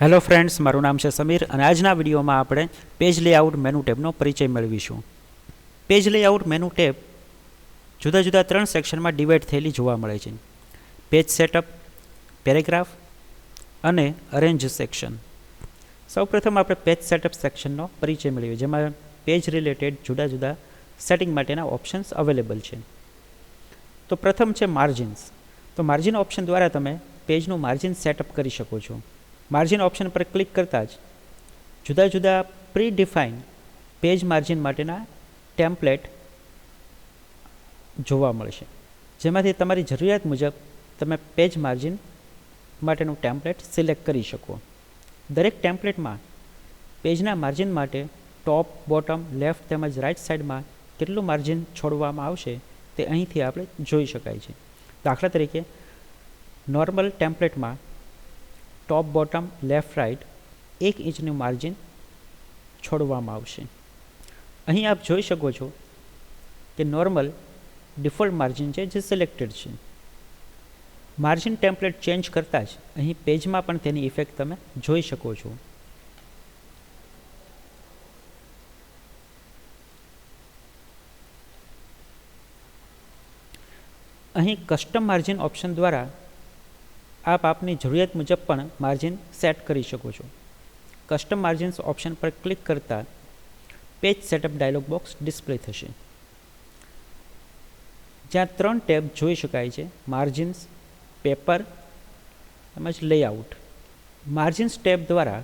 Hello friends મારું નામ છે સમીર અને આજના વિડીયોમાં આપણે પેજ લેઆઉટ મેનુ ટેબનો પરિચય મેળવીશું. પેજ લેઆઉટ મેનુ ટેબ જુદા જુદા ત્રણ સેક્શનમાં ડિવાઈડ થયેલી જોવા મળે છે. પેજ સેટઅપ પેરેગ્રાફ અને અરેન્જ સેક્શન સૌપ્રથમ આપણે પેજ સેટઅપ સેક્શનનો પરિચય મેળવીએ, જેમાં પેજ રિલેટેડ જુદા જુદા સેટિંગ માટેના ઓપ્શન્સ અવેલેબલ છે. તો પ્રથમ છે માર્જિન્સ તો માર્જિન ઓપ્શન દ્વારા તમે પેજનું માર્જિન સેટઅપ કરી શકો છો. માર્જિન ઓપ્શન પર ક્લિક કરતાં જ જુદા જુદા પ્રી ડિફાઇન પેજ માર્જિન માટેના ટેમ્પલેટ જોવા મળશે. જેમાંથી તમારી જરૂરિયાત મુજબ તમે પેજ માર્જિન માટેનું ટેમ્પલેટ સિલેક્ટ કરી શકો. દરેક ટેમ્પલેટમાં પેજના માર્જિન માટે ટોપ બોટમ લેફ્ટ તેમજ રાઇટ સાઈડમાં કેટલું માર્જિન છોડવામાં આવશે તે અહીંથી આપણે જોઈ શકાય છે. દાખલા તરીકે નોર્મલ ટેમ્પલેટમાં ટોપ બોટમ લેફ્ટ રાઇટ એક ઇંચનું માર્જિન છોડવામાં આવશે. અહીં આપ જોઈ શકો છો કે નોર્મલ ડિફોલ્ટ માર્જિન છે જે સિલેક્ટેડ છે. માર્જિન ટેમ્પલેટ ચેન્જ કરતાં જ અહીં પેજમાં પણ તેની ઇફેક્ટ તમે જોઈ શકો છો. અહીં કસ્ટમ માર્જિન ઓપ્શન દ્વારા આપ આપની જરૂરિયાત મુજબ પણ માર્જિન સેટ કરી શકો છો. કસ્ટમ માર્જિન્સ ઓપ્શન પર ક્લિક કરતાં page setup dialog box display થશે. જ્યાં ત્રણ ટેબ જોઈ શકાય છે. માર્જિન્સ પેપર તેમજ લેઆઉટ માર્જિન્સ ટેબ દ્વારા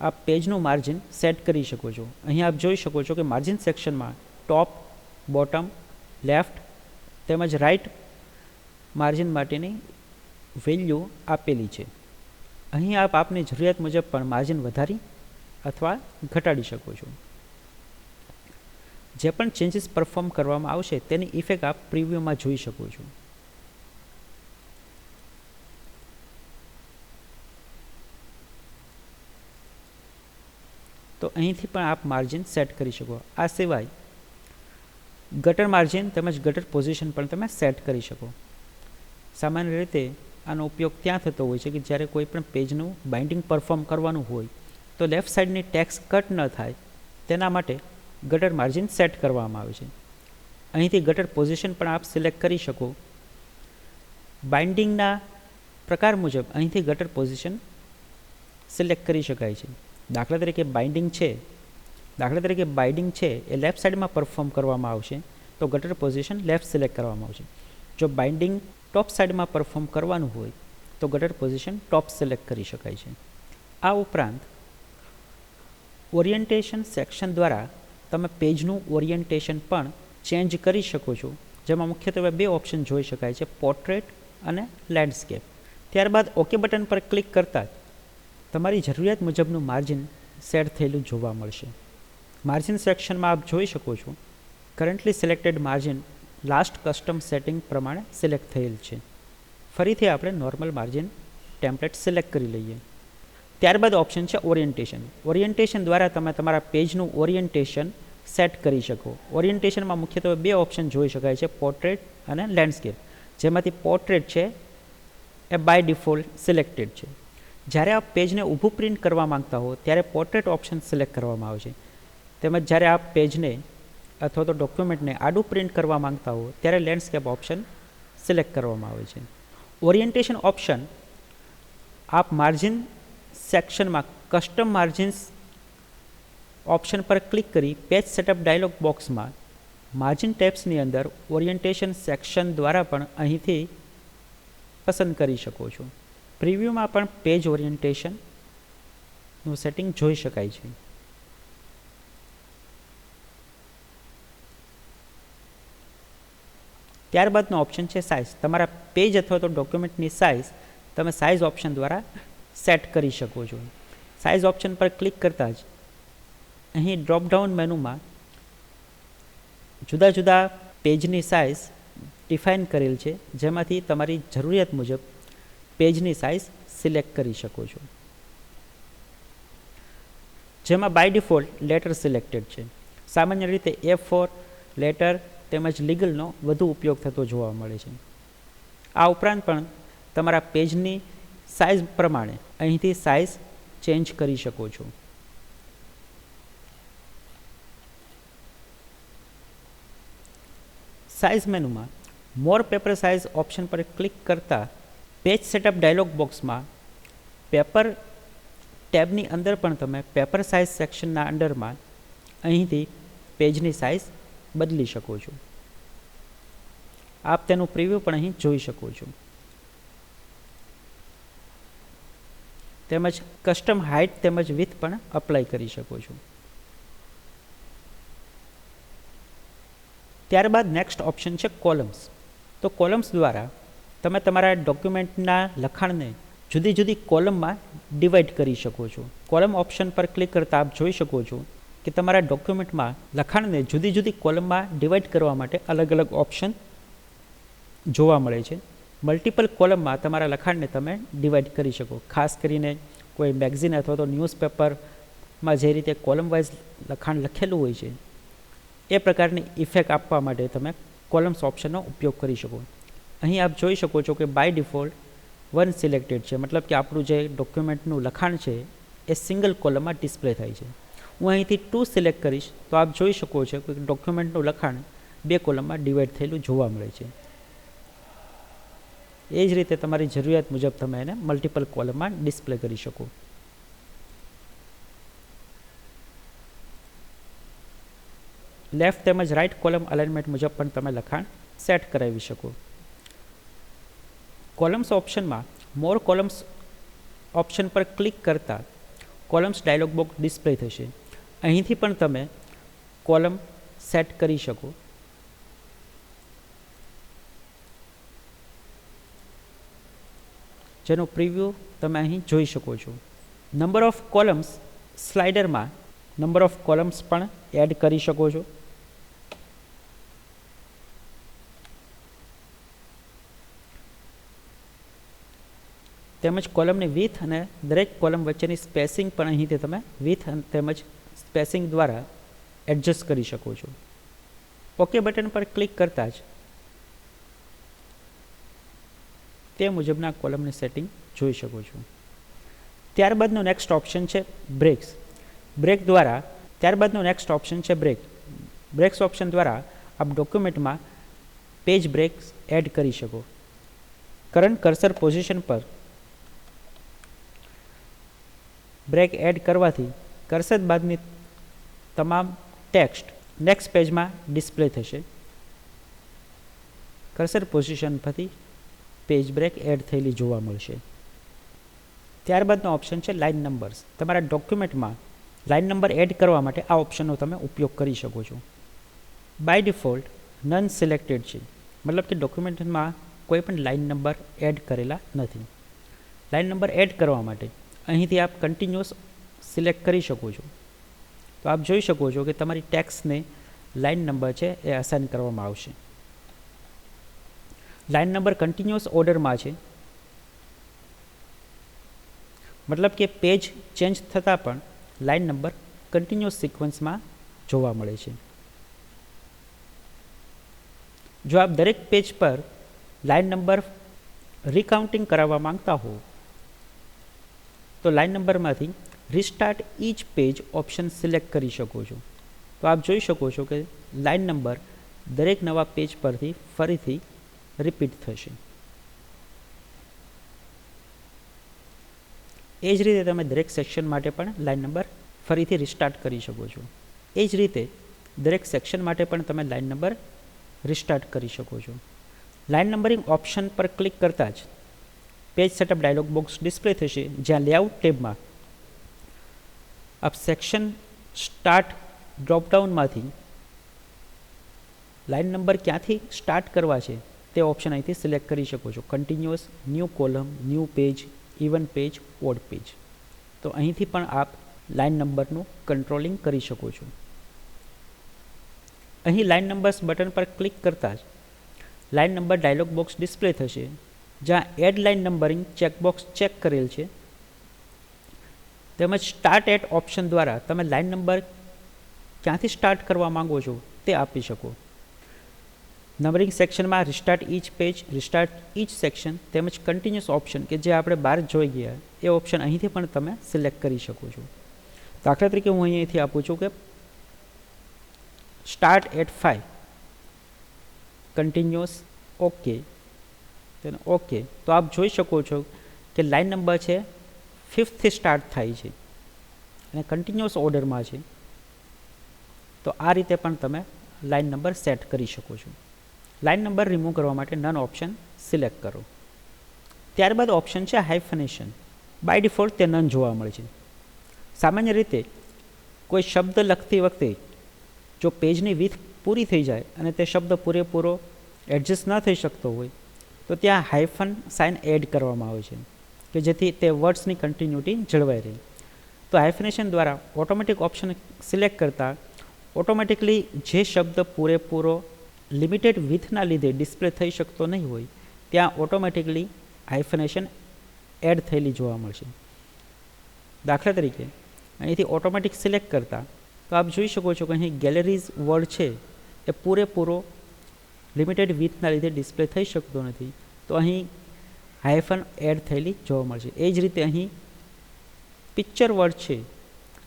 આપ પેજનું માર્જિન સેટ કરી શકો છો. અહીં આપ જોઈ શકો છો કે માર્જિન સેક્શનમાં ટોપ બોટમ લેફ્ટ તેમજ રાઈટ માર્જિન માટેની વેલ્યુ આપેલી છે. અહીં આપ આપની જરૂરિયાત મુજબ પણ માર્જિન વધારી અથવા ઘટાડી શકો છો. જે પણ ચેન્જીસ પરફોર્મ કરવામાં આવશે તેની ઇફેક્ટ આપ પ્રિવ્યુમાં જોઈ શકો છો. તો અહીંથી પણ આપ માર્જિન સેટ કરી શકો. આ સિવાય ગટર માર્જિન તેમજ ગટર પોઝિશન પણ તમે સેટ કરી શકો. સામાન્ય રીતે આનો ઉપયોગ ત્યાં થતો હોય છે કે જ્યારે કોઈ પણ પેજનું બાઇન્ડિંગ પરફોર્મ કરવાનું હોય, તો લેફ્ટ સાઈડની ટેક્સ કટ ન થાય. તેના માટે ગટર માર્જિન સેટ કરવામાં આવે છે. અહીંથી ગટર પોઝિશન પણ આપ સિલેક્ટ કરી શકો. બાઇન્ડિંગના પ્રકાર મુજબ અહીંથી ગટર પોઝિશન સિલેક્ટ કરી શકાય છે. દાખલા તરીકે બાઇન્ડિંગ છે. દાખલા તરીકે બાઇન્ડિંગ છે એ લેફ્ટ સાઈડમાં પરફોર્મ કરવામાં આવશે, તો ગટર પોઝિશન લેફ્ટ સિલેક્ટ કરવામાં આવશે. જો બાઇન્ડિંગ ટોપ સાઈડમાં પરફોર્મ કરવાનું હોય તો ગટર પોઝિશન ટોપ સિલેક્ટ કરી શકાય છે. આ ઉપરાંત ઓરિએન્ટેશન સેક્શન દ્વારા તમે પેજનું ઓરિએન્ટેશન પણ ચેન્જ કરી શકો છો, જેમાં મુખ્યત્વે બે ઓપ્શન જોઈ શકાય છે, પોર્ટ્રેટ અને લેન્ડસ્કેપ. ત્યારબાદ ઓકે બટન પર ક્લિક કરતાં જ તમારી જરૂરિયાત મુજબનું માર્જિન સેટ થયેલું જોવા મળશે. માર્જિન સેક્શનમાં આપ જોઈ શકો છો, currently selected margin last custom setting પ્રમાણે સિલેક્ટ થયેલ છે. ફરીથી આપણે નોર્મલ માર્જિન ટેમ્પલેટ સિલેક્ટ કરી લઈએ. ત્યારબાદ ઓપ્શન છે ઓરિએન્ટેશન. ઓરિએન્ટેશન દ્વારા તમે તમારા પેજનું ઓરિએન્ટેશન સેટ કરી શકો. ઓરિએન્ટેશનમાં મુખ્યત્વે બે ઓપ્શન જોઈ શકાય છે, પોર્ટ્રેટ અને લેન્ડસ્કેપ. જેમાંથી પોર્ટ્રેટ છે, એ બાય ડિફોલ્ટ સિલેક્ટેડ છે. જ્યારે આપ પેજને ઊભું પ્રિન્ટ કરવા માંગતા હો, ત્યારે પોર્ટ્રેટ ઓપ્શન સિલેક્ટ કરવામાં આવે છે. તેમજ જ્યારે આ પેજને અથવા તો ડોક્યુમેન્ટને આડું પ્રિન્ટ કરવા માંગતા હો, ત્યારે લેન્ડસ્કેપ ઓપ્શન સિલેક્ટ કરવામાં આવે છે. ઓરિએન્ટેશન ઓપ્શન આપ માર્જિન સેક્શનમાં કસ્ટમ માર્જિન્સ ઓપ્શન પર ક્લિક કરી પેજ સેટઅપ ડાયલોગ બોક્સમાં માર્જિન ટેબ્સની અંદર ઓરિએન્ટેશન સેક્શન દ્વારા પણ અહીંથી પસંદ કરી શકો છો. પ્રિવ્યૂમાં પણ પેજ ઓરિએન્ટેશનનું સેટિંગ જોઈ શકાય છે. ત્યારબાદનો ઓપ્શન છે સાઇઝ તમારા પેજ અથવા તો ડોક્યુમેન્ટની સાઇઝ તમે સાઇઝ ઓપ્શન દ્વારા સેટ કરી શકો છો. સાઇઝ ઓપ્શન પર ક્લિક કરતાં જ અહીં ડ્રોપડાઉન મેનુમાં જુદા જુદા પેજની સાઇઝ ડિફાઇન કરેલ છે, જેમાંથી તમારી જરૂરિયાત મુજબ પેજની સાઇઝ સિલેક્ટ કરી શકો છો. જેમાં બાય ડિફોલ્ટ લેટર સિલેક્ટેડ છે. સામાન્ય રીતે એ ફોર લેટર તેમજ લીગલનો વધુ ઉપયોગ થતો જોવા મળે છે. આ ઉપરાંત પણ તમારા પેજની સાઇઝ પ્રમાણે અહીંથી સાઇઝ ચેન્જ કરી શકો છો. સાઇઝ મેનુમાં મોર પેપર સાઇઝ ઓપ્શન પર ક્લિક કરતાં પેજ સેટઅપ ડાયલોગ બોક્સમાં પેપર ટેબની અંદર પણ તમે પેપર સાઇઝ સેક્શનના અંડરમાં અહીંથી પેજની સાઇઝ બદલી શકો છો. આપ તેનું પ્રિવ્યૂ પણ અહીં જોઈ શકો છો. તેમજ કસ્ટમ હાઇટ તેમજ વિથ પણ અપ્લાય કરી શકો છો. ત્યારબાદ નેક્સ્ટ ઓપ્શન છે કોલમ્સ તો કોલમ્સ દ્વારા તમે તમારા ડોક્યુમેન્ટના લખાણને જુદી જુદી કોલમમાં ડિવાઈડ કરી શકો છો. કોલમ ઓપ્શન પર ક્લિક કરતાં આપ જોઈ શકો છો કે તમારા ડોક્યુમેન્ટમાં લખાણને જુદી જુદી કોલમમાં ડિવાઈડ કરવા માટે અલગ અલગ ઓપ્શન જોવા મળે છે. મલ્ટિપલ કોલમમાં તમારા લખાણને તમે ડિવાઈડ કરી શકો. ખાસ કરીને કોઈ મેગઝિન અથવા તો ન્યૂઝપેપરમાં જે રીતે કોલમ વાઇઝ લખાણ લખેલું હોય છે, એ પ્રકારની ઇફેક્ટ આપવા માટે તમે કોલમ્સ ઓપ્શનનો ઉપયોગ કરી શકો. અહીં આપ જોઈ શકો છો કે બાય ડિફોલ્ટ વન સિલેક્ટેડ છે. મતલબ કે આપણું જે ડોક્યુમેન્ટનું લખાણ છે, એ સિંગલ કોલમમાં ડિસ્પ્લે થાય છે. હું અહીંથી ટુ સિલેક્ટ કરીશ. તો આપ જોઈ શકો છો કે ડોક્યુમેન્ટનું લખાણ બે કોલમમાં ડિવાઈડ થયેલું જોવા મળે છે. એ જ રીતે તમારી જરૂરિયાત મુજબ તમે એને મલ્ટિપલ કોલમમાં ડિસ્પ્લે કરી શકો. લેફ્ટ તેમજ રાઇટ કોલમ અલાઇનમેન્ટ મુજબ પણ તમે લખાણ સેટ કરાવી શકો. કોલમ્સ ઓપ્શનમાં મોર કોલમ્સ ઓપ્શન પર ક્લિક કરતાં કોલમ્સ ડાયલોગ બોક્સ ડિસ્પ્લે થશે. અહીંથી પણ તમે કોલમ સેટ કરી શકો. જેનો પ્રિવ્યૂ તમે અહીં જોઈ શકો છો. નંબર ઓફ કોલમ્સ સ્લાઇડરમાં નંબર ઓફ કોલમ્સ પણ એડ કરી શકો છો. તેમજ કોલમની વિથ અને દરેક કોલમ વચ્ચેની સ્પેસિંગ પણ અહીંથી તમે વિથ તેમજ સ્પેસિંગ દ્વારા એડજસ્ટ કરી શકો છો. ઓકે બટન પર ક્લિક કરતાં જ તે મુજબના કોલમની સેટિંગ જોઈ શકો છો. ત્યારબાદનો નેક્સ્ટ ઓપ્શન છે બ્રેક્સ બ્રેક દ્વારા, ત્યારબાદનો નેક્સ્ટ ઓપ્શન છે બ્રેક બ્રેક્સ ઓપ્શન દ્વારા આપ ડોક્યુમેન્ટમાં પેજ બ્રેક્સ એડ કરી શકો. કરંટ કર્સર પોઝિશન પર બ્રેક એડ કરવાથી કર્સર બાદની તમામ ટેક્સ્ટ નેક્સ્ટ પેજમાં ડિસ્પ્લે થશે. કર્સર પોઝિશન પરથી પેજ બ્રેક એડ થયેલી જોવા મળશે. ત્યારબાદનો ઓપ્શન છે લાઇન નંબર્સ તમારા ડોક્યુમેન્ટમાં લાઇન નંબર એડ કરવા માટે આ ઓપ્શનનો તમે ઉપયોગ કરી શકો છો. બાય ડિફોલ્ટ નન સિલેક્ટેડ છે. મતલબ કે ડોક્યુમેન્ટમાં કોઈ પણ લાઇન નંબર એડ કરેલા નથી. લાઇન નંબર એડ કરવા માટે અહીંથી આપ કન્ટિન્યુઅસ સિલેક્ટ કરી શકો છો. તો આપ જોઈ શકો છો કે તમારી ટેક્સને લાઇન નંબર છે એ અસાઇન કરવામાં આવશે. લાઇન નંબર કન્ટિન્યુઅસ ઓર્ડરમાં છે. મતલબ કે પેજ ચેન્જ થતાં પણ લાઇન નંબર કન્ટિન્યુઅસ સિક્વન્સમાં જોવા મળે છે. જો આપ દરેક પેજ પર લાઇન નંબર રિકાઉન્ટિંગ કરાવવા માંગતા હો, તો line નંબરમાંથી restart each page option select કરી શકો છો. તો આપ જોઈ શકો છો કે લાઇન નંબર દરેક નવા પેજ પરથી ફરીથી રિપીટ થશે. એ જ રીતે તમે દરેક સેક્શન માટે પણ લાઇન નંબર ફરીથી રિસ્ટાર્ટ કરી શકો છો. એ જ રીતે દરેક સેક્શન માટે પણ તમે લાઇન નંબર રિસ્ટાર્ટ કરી શકો છો. લાઇન નંબરિંગ ઓપ્શન પર ક્લિક કરતાં જ page setup dialog box display થશે જ્યાં લેઆઉટ ટેબમાં આપ સેક્શન સ્ટાર્ટ ડ્રોપડાઉનમાંથી લાઇન નંબર ક્યાંથી સ્ટાર્ટ કરવા છે, તે ઓપ્શન અહીંથી સિલેક્ટ કરી શકો છો. Continuous new column new page even page odd page તો અહીંથી પણ આપ લાઇન નંબરનું કંટ્રોલિંગ કરી શકો છો. અહીં લાઇન નંબર્સ બટન પર ક્લિક કરતાં જ line number dialog box display થશે, જ્યાં add line numbering checkbox check કરેલ છે. તેમજ સ્ટાર્ટ એટ ઓપ્શન દ્વારા તમે લાઇન નંબર ક્યાંથી સ્ટાર્ટ કરવા માંગો છો તે આપી શકો. નંબરિંગ સેક્શનમાં restart each page restart each section તેમજ કન્ટિન્યુઅસ ઓપ્શન કે જે આપણે બહાર જોઈ ગયા, એ ઓપ્શન અહીંથી પણ તમે સિલેક્ટ કરી શકો છો. દાખલા તરીકે હું અહીંયાથી આપું છું કે start at five continuous okay તેને ઓકે તો આપ જોઈ શકો છો કે લાઇન નંબર છે ફિફ્થથી સ્ટાર્ટ થાય છે અને કન્ટિન્યુઅસ ઓર્ડરમાં છે. તો આ રીતે પણ તમે લાઇન નંબર સેટ કરી શકો છો. લાઇન નંબર રિમૂવ કરવા માટે નન ઓપ્શન સિલેક્ટ કરો. ત્યારબાદ ઓપ્શન છે હાઇફનેશન બાય ડિફોલ્ટ તે નન જોવા મળે છે. સામાન્ય રીતે કોઈ શબ્દ લખતી વખતે જો પેજની વિથ પૂરી થઈ જાય અને તે શબ્દ પૂરેપૂરો એડજસ્ટ ન થઈ શકતો હોય, તો ત્યાં હાઇફન સાઇન એડ કરવામાં આવે છે. કે જેથી તે વર્ડ્સની કન્ટિન્યુટી જળવાઈ રહે. તો હાઇફિનેશન દ્વારા ઓટોમેટિક ઓપ્શન સિલેક્ટ કરતાં ઓટોમેટિકલી જે શબ્દ પૂરેપૂરો લિમિટેડ વિથના લીધે ડિસ્પ્લે થઈ શકતો નહીં હોય, ત્યાં ઓટોમેટિકલી હાઇફનેશન એડ થયેલી જોવા મળશે. દાખલા તરીકે, અહીંથી ઓટોમેટિક સિલેક્ટ કરતાં, તો આપ જોઈ શકો છો કે અહીં ગેલેરીઝ વર્ડ છે, એ પૂરેપૂરો લિમિટેડ વિથના લીધે ડિસ્પ્લે થઈ શકતો નથી. તો અહીં હાઇફન એડ થયેલી જોવા મળશે. એ જ રીતે અહીં પિક્ચર વર્ડ છે,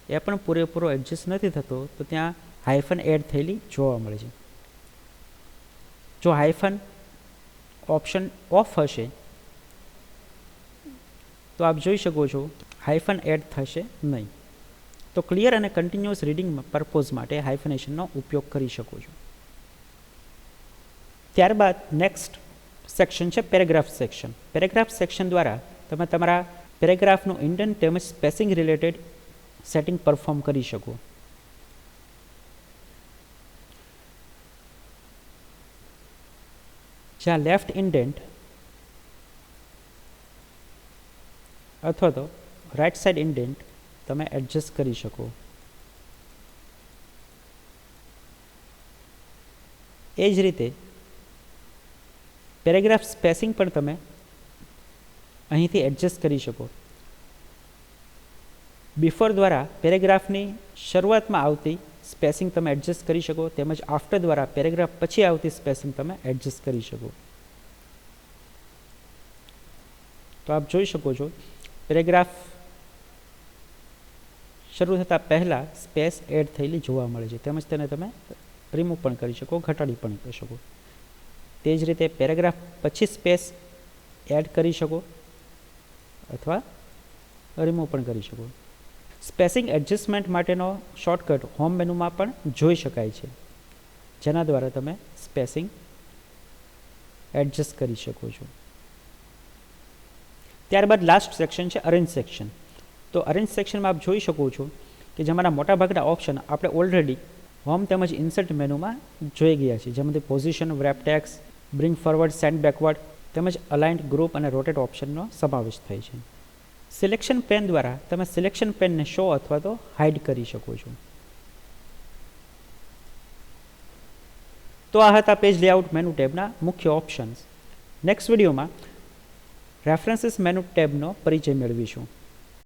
એ પણ પૂરેપૂરો એડજસ્ટ નથી થતો, તો ત્યાં હાઇફન એડ થયેલી જોવા મળે છે. જો હાઇફન ઓપ્શન ઓફ હશે, તો આપ જોઈ શકો છો હાઇફન એડ થશે નહીં. તો ક્લિયર અને કન્ટિન્યુઅસ રીડિંગ પર્પોઝ માટે હાઇફનેશનનો ઉપયોગ કરી શકો છો. ત્યારબાદ નેક્સ્ટ સેક્શન છે પેરેગ્રાફ સેક્શન પેરેગ્રાફ સેક્શન દ્વારા તમે તમારા પેરેગ્રાફનું ઇન્ડન તેમજ સ્પેસિંગ રિલેટેડ સેટિંગ પરફોર્મ કરી શકો. જ્યાં લેફ્ટ ઇન્ડેન્ટ અથવા તો રાઇટ સાઇડ ઇન્ડેન્ટ તમે એડજસ્ટ કરી શકો. એ જ રીતે પેરેગ્રાફ સ્પેસિંગ પણ તમે અહીંથી એડજસ્ટ કરી શકો. બિફોર દ્વારા પેરેગ્રાફની શરૂઆતમાં આવતી સ્પેસિંગ તમે એડજસ્ટ કરી શકો, તેમજ આફ્ટર દ્વારા પેરેગ્રાફ પછી આવતી સ્પેસિંગ તમે એડજસ્ટ કરી શકો. તો આપ જોઈ શકો છો, પેરેગ્રાફ શરૂ થતાં પહેલાં સ્પેસ એડ થયેલી જોવા મળે છે, તેમજ તેને તમે રિમૂવ પણ કરી શકો, ઘટાડી પણ કરી શકો. તે જ રીતે પેરેગ્રાફ પછી સ્પેસ એડ કરી શકો અથવા રિમૂવ પણ કરી શકો. સ્પેસિંગ એડજસ્ટમેન્ટ માટેનો શોર્ટકટ હોમ મેનુમાં પણ જોઈ શકાય છે, જેના દ્વારા તમે સ્પેસિંગ એડજસ્ટ કરી શકો છો. ત્યારબાદ લાસ્ટ સેક્શન છે અરેન્જ સેક્શન. તો અરેન્જ સેક્શનમાં આપ જોઈ શકો છો કે જેમાંના મોટાભાગના ઓપ્શન આપણે ઓલરેડી હોમ તેમજ ઇન્સર્ટ મેનુમાં જોઈ ગયા છે, જેમાંથી position wrap text bring forward send backward તેમજ અલાઇન્ડ ગ્રુપ અને રોટેટ ઓપ્શનનો સમાવેશ થાય છે. સિલેક્શન પેન દ્વારા તમે સિલેક્શન પેનને શો અથવા તો હાઇડ કરી શકો છો. તો આ હતા પેજ લેઆઉટ મેનુ ટેબના મુખ્ય ઓપ્શન્સ નેક્સ્ટ વિડીયોમાં રેફરન્સીસ મેનુ ટેબનો પરિચય મેળવીશું.